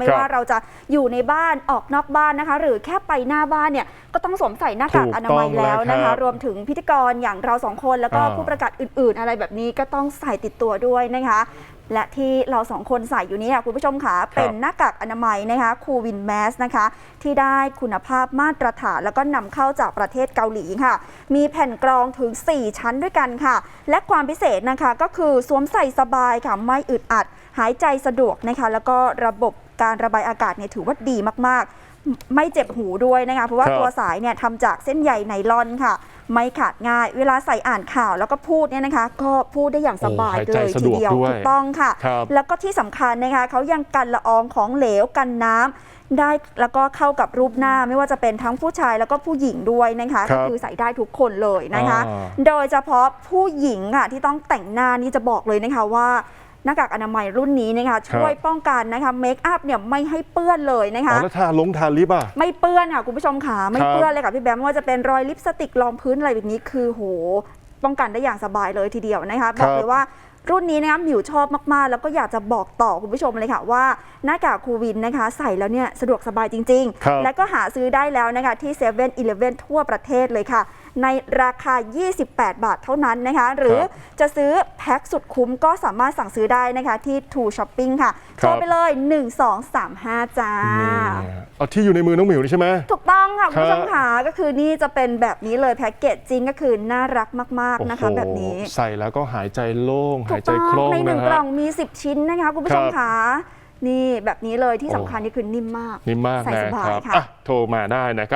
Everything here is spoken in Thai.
ไม่ครับว่าเราจะอยู่ในบ้านออกนอกบ้านนะคะ หรือแค่ไปหน้าบ้านเนี่ยก็ต้องสวมใส่หน้ากากถูกอนามัยแล้วนะต้องเลยครัคะบรวมถึงพิธีกรอย่างเราสองคนแล้วก็อ่าผู้ประกาศอื่น ๆ อะไรแบบนี้ก็ต้องใส่ติดตัวด้วยนะคะ และที่เราสองคนใส่อยู่นี้ค่ะคุณผู้ชมค่ะเป็นหน้ากากอนามัยนะคะคูวินแมสนะคะ ที่ได้คุณภาพมาตรฐานแล้วก็นำเข้าจากประเทศเกาหลีค่ะ มีแผ่นกรองถึง 4 ชั้นด้วยกันค่ะ และความพิเศษนะคะก็คือสวมใส่สบายค่ะไม่อึดอัด หายใจสะดวกนะคะ แล้วก็ระบบ การระบายอากาศเนี่ยถือว่าดีมากๆ ไม่เจ็บหูด้วยนะคะเพราะว่าครับ ตัวสายเนี่ยทำจากเส้นใยไนลอนค่ะ ไม่ขาดง่าย เวลาใส่อ่านข่าวแล้วก็พูดเนี่ยนะคะ ก็พูดได้อย่างสบายโอ้หายเลใจยสะทีดวกเดียวด้วย ถูกต้องค่ะ ครับ แล้วก็ที่สำคัญนะคะเขายังกันละอองของเหลวกันน้ำได้แล้วก็เข้ากับรูปหน้าไม่ว่าจะเป็นทั้งผู้ชายแล้วก็ผู้หญิงด้วยนะคะครัก็บคือใส่ได้ทุกคนเลยนะคะ อ่า โดยเฉพาะผู้หญิงค่ะที่ต้องแต่งหน้านี่จะบอกเลยนะคะว่า หน้ากากอนามัยรุ่นนี้นะคะช่วยป้องกันนะคะเมคอัพเนี่ยไม่ให้เปื้อนเลยนะอ๋คะอแล้วทาลงทาลิปอะไม่เปื้อนค่ะคุณผู้ชมค่ะไม่ครับเปื้อนเลยค่ะพี่แบมไม่ว่าจะเป็นรอยลิปสติกรองพื้นอะไรแบบนี้คือโหป้องกันได้อย่างสบายเลยทีเดียวนะคะบอกเลยว่า รุ่นนี้นะคะหมิวชอบมากๆ แล้วก็อยากจะบอกต่อคุณผู้ชมเลยค่ะว่าหน้ากากคูวินนะคะ ใส่แล้วเนี่ยสะดวกสบายจริงครับๆและก็หาซื้อได้แล้วนะคะที่7 e เ e ่ e อทั่วประเทศเลยค่ะ ในราคา 28 บาทเท่านั้นนะคะ หรือจะซื้อแพ็คสุดคุ้มก็สามารถสั่งซื้อได้นะคะที่ True Shopping ค่ะครัโทบรไปเลย 1235 จ้านี่เอาที่อยู่ในมือน้องหมิวนี่ใช่ไหมถูกต้อง ค่ะคุณผู้ชมครับค่ะก็คือนี่จะเป็นแบบนี้เลยแพ็กเกจจริงก็คือน่ารักมาก ๆนะคะโอ้โหแบบนี้ ใส่แล้วก็หายใจโล่งถูหายกใจต้องคล่องในหนึ่นะงกล่ฮะองมี 10 ชิ้นนะคะคุณผู้ชมครับค่ะนี่แบบนี้เลยที่โอ้สำคัญนี่คือนิ่มมากนี่มากใส่นะสบายครับค่ะอะโทรมาได้นะครับ